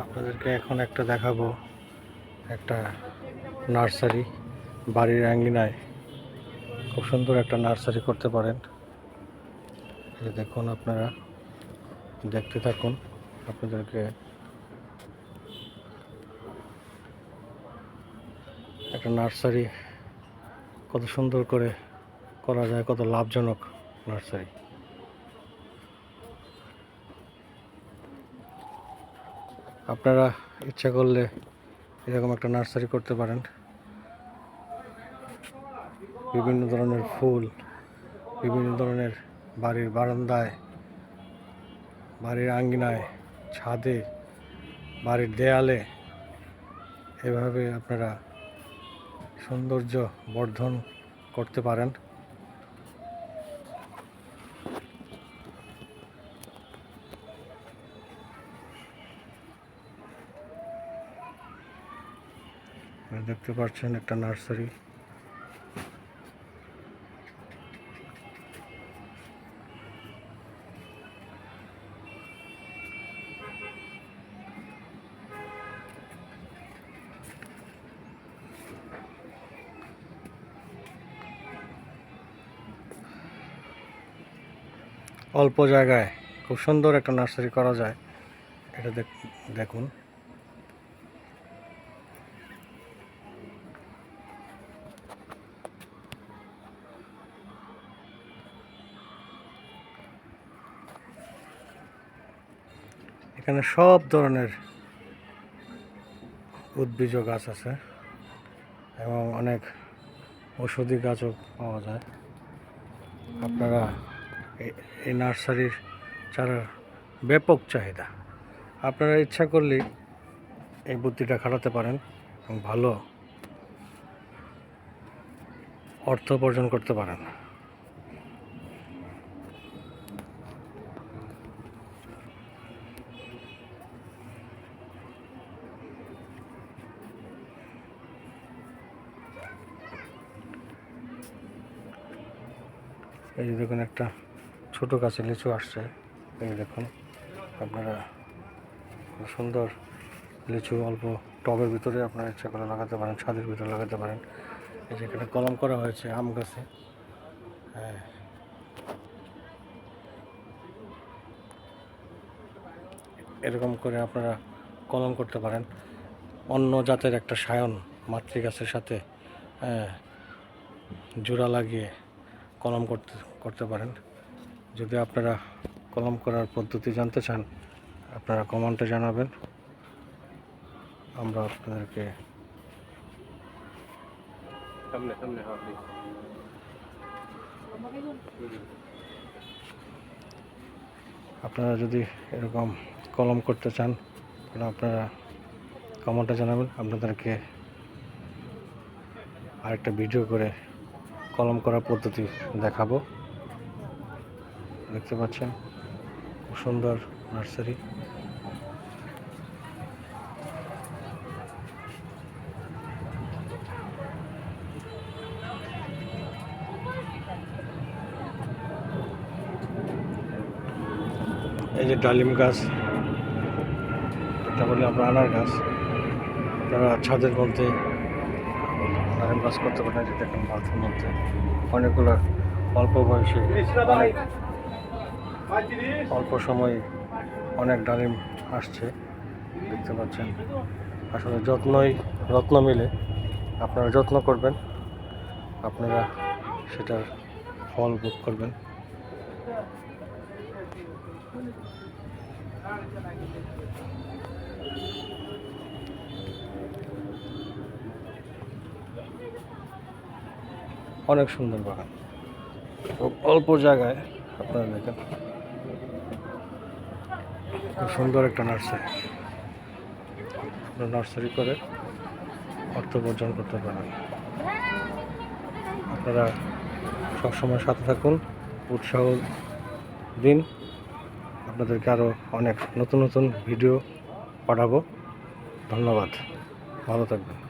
আপনাদেরকে এখন একটা দেখাবো। একটা নার্সারি, বাড়ির আঙ্গিনায়। খুব সুন্দর একটা নার্সারি করতে পারেন। দেখুন আপনারা, দেখতে থাকুন আপনাদেরকে। একটা নার্সারি, কত সুন্দর করে করা যায়, কত লাভজনক নার্সারি। আপনারা ইচ্ছা করলে এরকম একটা নার্সারি করতে পারেন। বিভিন্ন ধরনের ফুল, বিভিন্ন ধরনের বাড়ির বারান্দায়, বাড়ির আঙ্গিনায়, ছাদে, বাড়ির দেয়ালে এভাবে আপনারা সৌন্দর্য বর্ধন করতে পারেন। দেখতে পাচ্ছেন একটা নার্সারি। অল্প জায়গায় খুব সুন্দর একটা নার্সারি করা যায়। এটা দেখ- দেখুন। এখানে সব ধরনের উদ্ভিজ গাছ আছে এবং অনেক ঔষধি গাছও পাওয়া যায়। আপনারা এই নার্সারির চারার ব্যাপক চাহিদা। আপনারা ইচ্ছা করলেই এই বুদ্ধিটা খাটাতে পারেন এবং ভালো অর্থ উপার্জন করতে পারেন। এই যে দেখুন একটা ছোট গাছে লিচু আসছে। এই দেখুন আপনারা সুন্দর লিচু অল্প টবের ভিতরে আপনারা ইচ্ছা করে লাগাতে পারেন ছাদের ভিতরে লাগাতে পারেন। এই যে এখানে কলম করা হয়েছে আম গাছে। হ্যাঁ। এরকম করে আপনারা কলম করতে পারেন। অন্য জাতের একটা সায়ন মাতৃ গাছের সাথে হ্যাঁ, জোড়া লাগিয়ে কলম করতে করতে পারেন। যদি আপনারা কলম করার পদ্ধতি জানতে চান আপনারা কমেন্টে জানাবেন। আমরা আপনাদেরকে সামনে সামনে হ্যাঁ আপনারা যদি এরকম কলম করতে চান তাহলে আপনারা কমেন্টে জানাবেন। আপনাদেরকে আরেকটা ভিডিও করে কলম করার পদ্ধতি দেখাবো। দেখতে পাচ্ছেন, খুব সুন্দর নার্সারি। এই যে ডালিম গাছ, এটা বলে আমরা আনার গাছ। আপনারা ছাদের মধ্যে ডালিম গাছ করতে পারেন যে দেখেন বাথরুম মধ্যে অনেকগুলো অল্প বয়সে অল্প সময়ে অনেক ডালিম আসছে, দেখতে পাচ্ছেন। আসলে যত্নই রত্ন মিলে, আপনারা যত্ন করবেন, আপনারা সেটার ফল ভোগ করবেন। অনেক সুন্দর বাগান। খুব অল্প জায়গায় আপনারা দেখেন। খুব সুন্দর একটা নার্সারি। নার্সারি করে অর্থ উপার্জন করতে পারেন। আপনারা সবসময় সাথে থাকুন উৎসাহ দিন। আপনাদেরকে আরও অনেক নতুন নতুন ভিডিও পাঠাবো। ধন্যবাদ। ভালো থাকবেন।